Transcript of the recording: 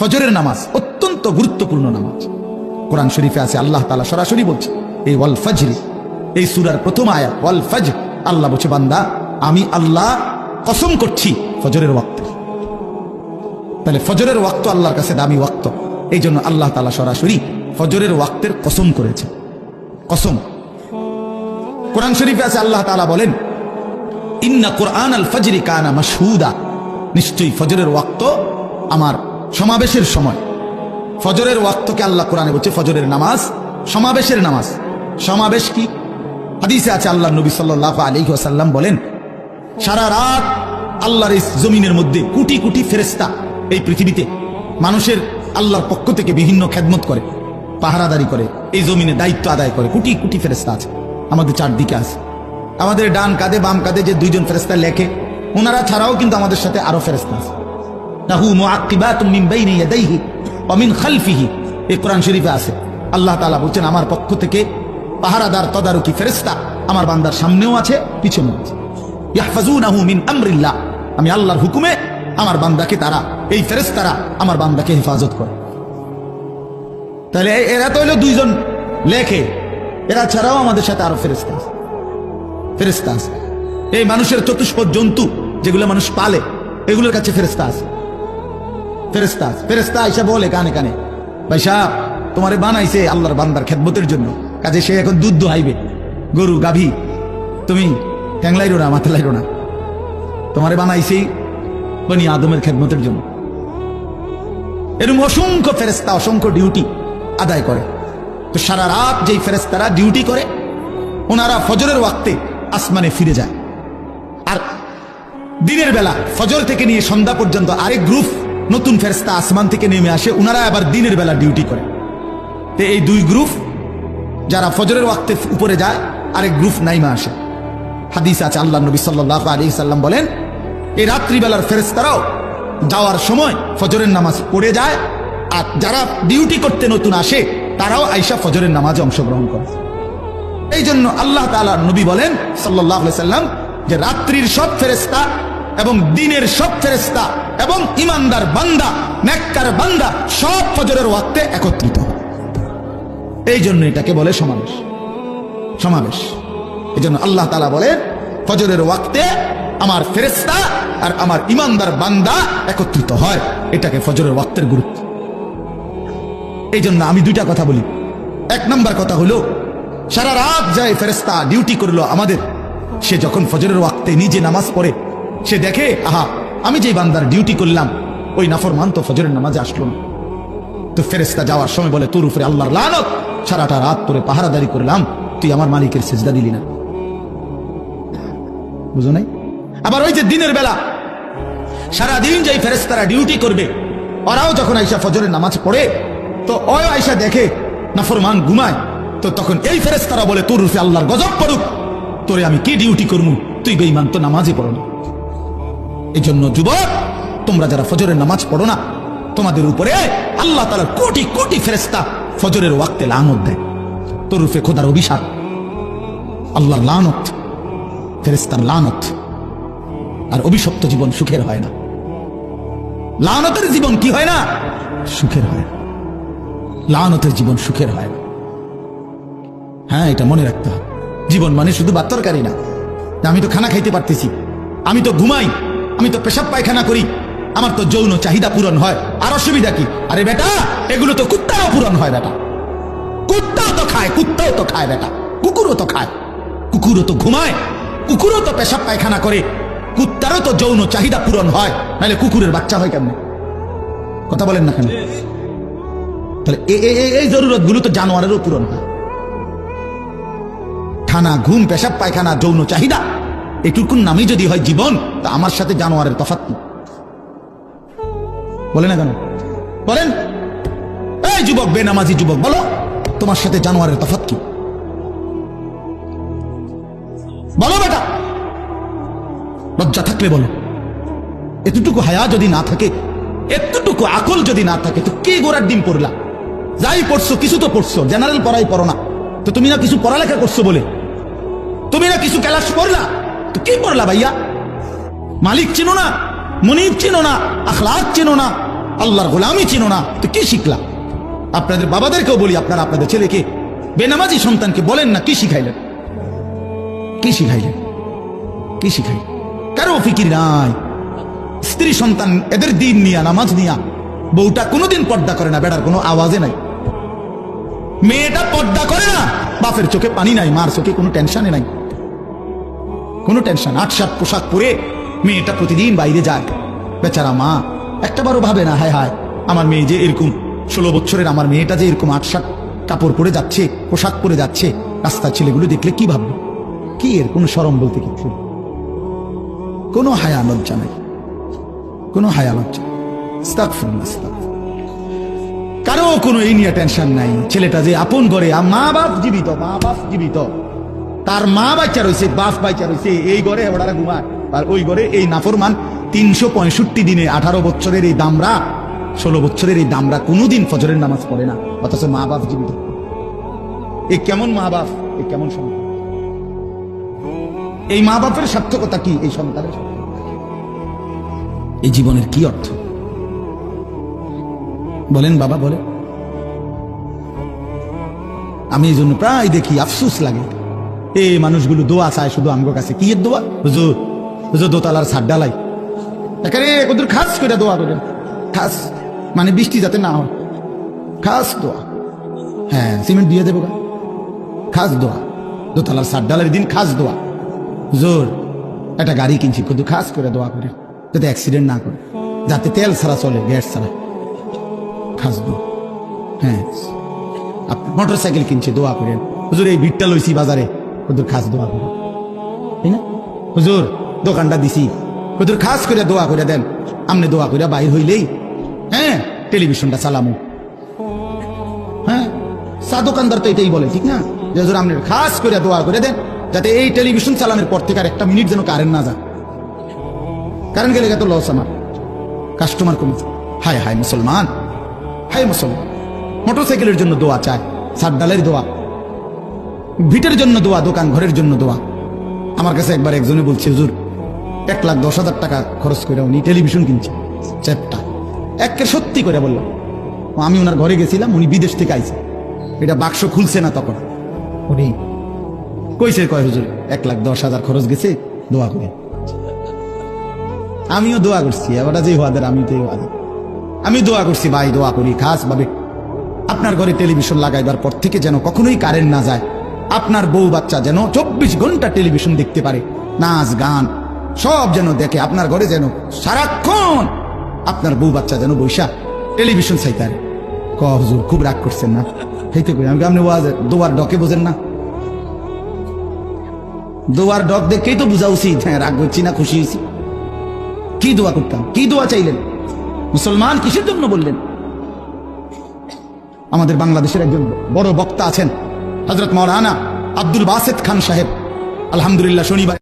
ফজরের নামাজ অত্যন্ত গুরুত্বপূর্ণ নামাজ। কোরআন শরীফে আছে, আল্লাহ তালা সরাসরি বলছে, এই ওয়াল ফজরি, এই সুরার প্রথম আয়া ওয়াল ফজ আল্লাহ বলছে, বান্দা, আমি আল্লাহ কসম করছি ফজরের ওয়াক্ত। তাহলে ফজরের ওয়াক্ত আল্লাহর কাছে দামি ওয়াক্ত। এই জন্য আল্লাহ তালা সরাসরি ফজরের ওয়াক্তের কসম করেছে। কসম। কোরআন শরীফে আছে, আল্লাহ তালা বলেন, ইন্না কোরআন আল ফজরি কানা মাসহুদা নিশ্চয়ই ফজরের ওয়াক্ত আমার সমাবেশের সময়। ফজরের ওয়াক্তকে আল্লাহ কোরআনে বলছে ফজরের নামাজ, সমাবেশের নামাজ। সমাবেশ কি? হাদিসে আছে আল্লাহ নবী সাল্লাহ আলী বলেন, সারা রাত আল্লাহর এই জমিনের মধ্যে কোটি কোটি ফেরেস্তা এই পৃথিবীতে মানুষের আল্লাহর পক্ষ থেকে বিভিন্ন খেদমত করে, পাহারাদারি করে, এই জমিনে দায়িত্ব আদায় করে। কোটি কোটি ফেরেস্তা আছে, আমাদের চারদিকে আছে। আমাদের ডান কাঁধে বাম কাঁধে যে দুইজন ফেরেস্তা লেখে, ওনারা ছাড়াও কিন্তু আমাদের সাথে আরও ফেরেস্তা আছে। আল্লাহ তাআলা বলছেন, আমার পক্ষ থেকে পাহারাদার তদারকি ফেরেশতা আমার বান্দার সামনেও আছে, পিছনেও আছে। আমি আল্লাহর হুকুমে আমার বান্দাকে তারা, এই ফেরেশতারা আমার বান্দাকে হেফাজত করে। তাহলে এরা তো হলো দুইজন লেখে। এরা ছাড়াও আমাদের সাথে আরও ফেরেশতা আছে। ফেরেশতা আছে। এই মানুষের চতুষ্প জন্তু যেগুলো মানুষ পালে, এগুলোর কাছে ফেরেশতা আছে। ফেরেস্তা ফেরেস্তা আইসা বলে কানে কানে, ভাই সাহেব, তোমারে বানাইছে আল্লাহর বান্দার খেদমতের জন্য। কাজে সে এখন দুধ দোহাইবে, গরু, গাভী। তুমি ট্যাংলাইরো না মাথা লাইরো না। তোমারে বানাইছেই বনি আদমের খেদমতের জন্য। এরকম অসংখ্য ফেরেস্তা অসংখ্য ডিউটি আদায় করে। তো সারা রাত যেই ফেরেস্তারা ডিউটি করে, ওনারা ফজরের ওয়াক্তে আসমানে ফিরে যায়। আর দিনের বেলা ফজর থেকে নিয়ে সন্ধ্যা পর্যন্ত আরেক গ্রুপ নতুন ফেরস্তা আসমান থেকে নেমে আসে ওনারা আবার দিনের বেলা ডিউটি করে। তো এই দুই গ্রুপ যারা ফজরের ওয়াক্তে উপরে যায়, আরেক গ্রুপ নাইমা আসে। হাদিস আছে আল্লাহ নবী সাল্লাহ আলী সাল্লাম বলেন এই রাত্রিবেলার ফেরেস্তারাও যাওয়ার সময় ফজরের নামাজ পড়ে যায়, আর যারা ডিউটি করতে নতুন আসে, তারাও আইসা ফজরের নামাজে অংশগ্রহণ করে। এই জন্য আল্লাহ তাআলা নবী বলেন সাল্লাহ সাল্লাম যে রাত্রির সব ফেরেস্তা এবং দিনের সব ফেরেস্তা এবং ইমানদার বান্দা নেককার বান্দা সব ফজরের ওয়াক্তে একত্রিত এই জন্য এটাকে বলে সমাবেশ। সমাবেশ। এই জন্য আল্লাহ তালা বলেন, ফজরের ওয়াক্তে আমার ফেরেস্তা আর আমার ইমানদার বান্দা একত্রিত হয়। এটাকে ফজরের ওয়াক্তের গুরুত্ব। এই জন্য আমি দুইটা কথা বলি। এক নম্বর কথা হলো, সারা রাত যায় ফেরেস্তা ডিউটি করল আমাদের। সে যখন ফজরের ওয়াক্তে নিজে নামাজ পড়ে সে দেখে, আহা, আমি যে বান্দার ডিউটি করলাম, ওই নাফরমান তো ফজরের নামাজে আসলো না। তো ফেরেস্তা যাওয়ার সময় বলে, তোর উপরে আল্লাহর লানত। সারাটা রাত তোরে পাহারাদারি করলাম, তুই আমার মালিকের সেজদা দিলি না। বুঝো নাই? আবার ওই যে দিনের বেলা, সারাদিন যেই ফেরেস্তারা ডিউটি করবে, ওরাও যখন আইসা ফজরের নামাজ পড়ে, তো ওই আইসা দেখে নাফরমান ঘুমায়। তো তখন এই ফেরেস্তারা বলে, তোর রূপে আল্লাহর গজব পড়ুক। তোরে আমি কি ডিউটি করব তুই বেইমান তো নামাজই পড়ো না। এই জন্য যুবক, তোমরা যারা ফজরের নামাজ পড়ো না, তোমাদের উপরে আল্লাহ তালার কোটি কোটি ফেরেস্তা ফজরের ওয়াক্তে লানত দেয়। তোর রূপে খোদার অভিশাপ। আল্লাহর লানত ফেরেস্তার লানত। আর অভিশপ্ত জীবন সুখের হয় না। লানতের জীবন কি হয় না? সুখের হয় না। লানতের জীবন সুখের হয় না। হ্যাঁ এটা মনে রাখতে হবে। জীবন মানে শুধু বাত্তরকারী না। আমি তো খানা খাইতে পারতেছি। আমি তো ঘুমাই। আমি তো পেশাব পায়খানা করি। আমার তো যৌন চাহিদা পূরণ হয়। আর অসুবিধা কি? আরে বেটা, এগুলো তো কুত্তারও পূরণ হয় বেটা। কুত্তাও তো খায়, কুত্তাও তো খায় বেটা। কুকুরও তো খায়। কুকুরও তো ঘুমায়। কুকুরও তো পেশাব পায়খানা করে। কুত্তারও তো যৌন চাহিদা পূরণ হয়। নাহলে কুকুরের বাচ্চা হয় কেমনে? কথা বলেন না কেন? তাহলে এই জরুরতগুলো তো জানোয়ারেরও পূরণ হয়। খানা ঘুম, পেশাব পায়খানা, যৌন চাহিদা। এটুকুন নামই যদি হয় জীবন, তা আমার সাথে জানোয়ারের তফাৎ কি? বলে না কেন? বলেন। এই যুবক, বেনামাজি যুবক, বলো, তোমার সাথে জানোয়ারের তফাৎ কি? বলো বেটা। লজ্জা থাকলে বলো। এতটুকু হায়া যদি না থাকে, এতটুকু আকল যদি না থাকে, তো কে গোড়ার ডিম পড়লা? যাই পড়ছো, কিছু তো পড়ছো, জেনারেল পড়াই পড়ো না। তো তুমি না কিছু পড়ালেখা করছ বলে? তুমি না কিছু ক্লাস পড়লা? তো কি করলা ভাইয়া মালিক চিনো না মনিব চিনো না আখলাক চিনো না আল্লাহর গোলামি চিনো না তো কি শিখলা আপনাদের বাবাদেরকেও বলি আপনারা আপনাদের ছেলেকে বেনামাজি সন্তানকে বলেন না কি শিখাইলেন কি শিখাইলেন কি শিখাই কারও ফিকির নাই স্ত্রী সন্তান এদের দিন নিয়া নামাজ নিয়া বউটা কোনোদিন পর্দা করে না বেড়ার কোনো আওয়াজে নাই মেয়েটা পর্দা করে না বাপের চোখে পানি নাই মার চোখে কোনো টেনশনে নাই কোনো টেনশন আট সাত পোশাক পরে মেয়েটা প্রতিদিন বাইরে যায়। বেচারা মা একটা বারও ভাবে না, হায় হায়, আমার মেয়ে যে এরকম। ষোলো বছরের আমার মেয়েটা যে এরকম আট সাত কাপড় পরে যাচ্ছে, পোশাক পরে যাচ্ছে, রাস্তার ছেলেগুলো দেখলে কি ভাববে? কি এর কোনো সরম বলতে কিছু কোনো হায়া লজ্জা নাই। কোনো হায়া লজ্জা। কারও কোনো এই নিয়ে টেনশন নাই। ছেলেটা যে আপন করে মা বাপ জীবিত মা বাপ জীবিত। তার মা বাচ্চা রয়েছে, বাপ বাচ্চা রয়েছে, এই ঘরে ওরা ঘুমায়। আর ওই ঘরে এই নাফরমান তিনশো পঁয়ষট্টি দিনে আঠারো বছরের এই দামরা, ষোলো বছরের এই দামরা কোনোদিন ফজরের নামাজ পড়ে না, অথচ মা বাপ জীবিত। এ কেমন মা বাপ, এ কেমন সন্তান? এই মা বাপের সার্থকতা কি, এই সন্তানের এই জীবনের কি অর্থ? বলেন বাবা বলে আমি এই জন্য প্রায় দেখি, আফসুস লাগে। এই মানুষগুলো দোয়া চায় শুধু আমগো কাছে। কি দোয়া? হুজুর হুজুর দোতলার ছাদ ডালাই এখানে খাস করে দোয়া করেন। খাস মানে বৃষ্টি যাতে না হয়। খাস দোয়া। হ্যাঁ সিমেন্ট দিয়ে দেবো খাস দোয়া। দোতলার ছাদ ডালের দিন খাস দোয়া। হুজুর, একটা গাড়ি কিনছি, কিন্তু খাস করে দোয়া করে। যাতে অ্যাক্সিডেন্ট না করে। যাতে তেল ছাড়া চলে, গ্যাস ছাড়া। খাস দোয়া। হ্যাঁ। মোটর সাইকেল কিনছে, দোয়া করেন। হুজুর, এই ভিড়টা লইছি বাজারে। হুজুর খাস দোয়া করেন তাই না? হুজুর, দোকানটা দিছি। হুজুর খাস করে দোয়া করে দেন। আমনে দোয়া করে বাইর হইলেই হ্যাঁ টেলিভিশনটা চালামু। হ্যাঁ চা দোকানদার তো এটাই বলে, ঠিক না? যে হুজুর আপনি খাস করে দোয়া করে দেন, যাতে এই টেলিভিশন চালানোর পর থেকে আর একটা মিনিট যেন কারেন্ট না যায়। কারেন্ট গেলে তো লস আমার। কাস্টমার কমেছে হায় হায়, মুসলমান। হায়, মুসলমান। মোটরসাইকেলের জন্য দোয়া চায়। সার ডালের দোয়া। ভিটের জন্য দোয়া, দোকান ঘরের জন্য দোয়া। আমার কাছে একবার একজনে বলছে, হুজুর, এক লাখ দশ হাজার টাকা খরচ করে উনি টেলিভিশন কিনছে চ্যাপটা। একের সত্যি করে বললাম, আমি ওনার ঘরে গেছিলাম, উনি বিদেশ থেকে আইছে। এটা বাক্স খুলছে না তখন। উনি কইছে, কয় হুজুর, এক লাখ দশ হাজার খরচ গেছে, দোয়া করে আমিও দোয়া করছি, এবার যে হওয়াদের আমি তো আমি দোয়া করছি, ভাই, দোয়া করি, খাস ভাবে আপনার ঘরে টেলিভিশন লাগাইবার পর থেকে যেন কখনোই কারেন্ট না যায় আপনার বউ বাচ্চা যেন চব্বিশ ঘণ্টা টেলিভিশন দেখতে পারে, নাচ, গান, সব যেন দেখে আপনার ঘরে যেন সারাক্ষণ আপনার বউ বাচ্চা যেন বৈশা টেলিভিশন চাইতারে। ক খুব রাগ করছেন না? সেইতে করি আমি আপনি ওয়াজ দোয়ার ডকে বোঝেন না? দোয়ার ডক দেখেই তো বোঝা উচিত হ্যাঁ রাগ করছি না, খুশি হয়েছি। কি দোয়া করতাম? কি দোয়া চাইলেন? মুসলমান কিসের জন্য বললেন? আমাদের বাংলাদেশের একজন বড় বক্তা আছেন হজরত মৌলানা আব্দুল বাসেদ খান সাহেব। আলহামদুলিল্লাহ শনিবার